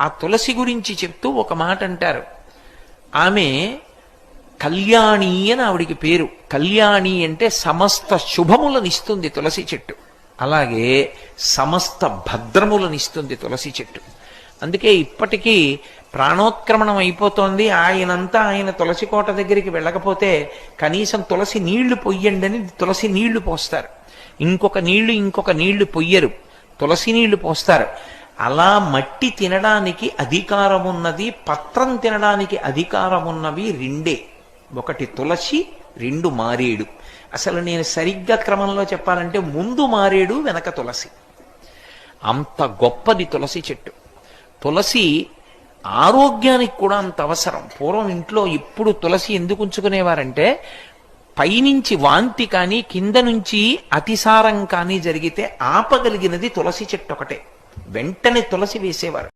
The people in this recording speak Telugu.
ఆ తులసి గురించి చెప్తూ ఒక మాట అంటారు. ఆమె కళ్యాణి అని ఆవిడికి పేరు. కళ్యాణి అంటే సమస్త శుభములనిస్తుంది తులసి చెట్టు. అలాగే సమస్త భద్రములనిస్తుంది తులసి చెట్టు. అందుకే ఇప్పటికీ ప్రాణోత్క్రమణం అయిపోతోంది. ఆయనంతా ఆయన తులసి కోట దగ్గరికి వెళ్ళకపోతే కనీసం తులసి నీళ్ళు పొయ్యండి అని తులసి నీళ్ళు పోస్తారు. ఇంకొక నీళ్ళు ఇంకొక నీళ్ళు పొయ్యరు. తులసి నీళ్ళు పోస్తారు. అలా మట్టి తినడానికి అధికారం ఉన్నది పత్రం తినడానికి అధికారం ఉన్నవి రెండే. ఒకటి తులసి రెండు మారేడు. అసలు నేను సరిగ్గా క్రమంలో చెప్పాలంటే ముందు మారేడు వెనక తులసి. అంత గొప్పది తులసి చెట్టు. తులసి ఆరోగ్యానికి కూడా అంత అవసరం. పూర్వం ఇంట్లో ఇప్పుడు తులసి ఎందుకు ఉంచుకునేవారంటే పైనుంచి వాంతి కానీ కింద నుంచి అతిసారం కానీ జరిగితే ఆపగలిగినది తులసి చెట్టు ఒకటే. వెంటనే తులసి వేసేవారు.